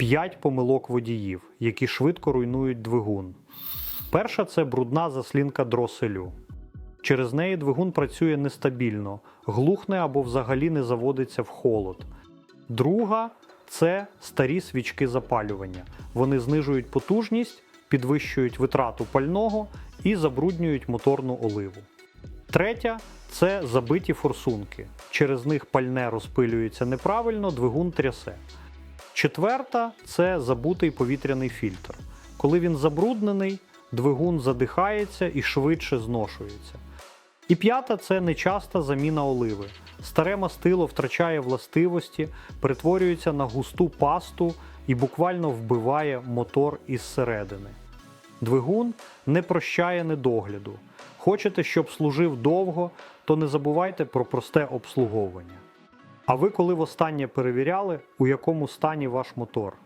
5 помилок водіїв, які швидко руйнують двигун. Перша це брудна заслінка дроселю. Через неї двигун працює нестабільно, глухне або взагалі не заводиться в холод. Друга це старі свічки запалювання. Вони знижують потужність, підвищують витрату пального і забруднюють моторну оливу. Третя це забиті форсунки. Через них пальне розпилюється неправильно, двигун трясе. Четверта це забутий повітряний фільтр. Коли він забруднений, двигун задихається і швидше зношується. І п'ята це нечаста заміна оливи. Старе мастило втрачає властивості, перетворюється на густу пасту і буквально вбиває мотор із середини. Двигун не прощає недогляду. Хочете, щоб служив довго, то не забувайте про просте обслуговування. А ви коли востаннє перевіряли, у якому стані ваш мотор?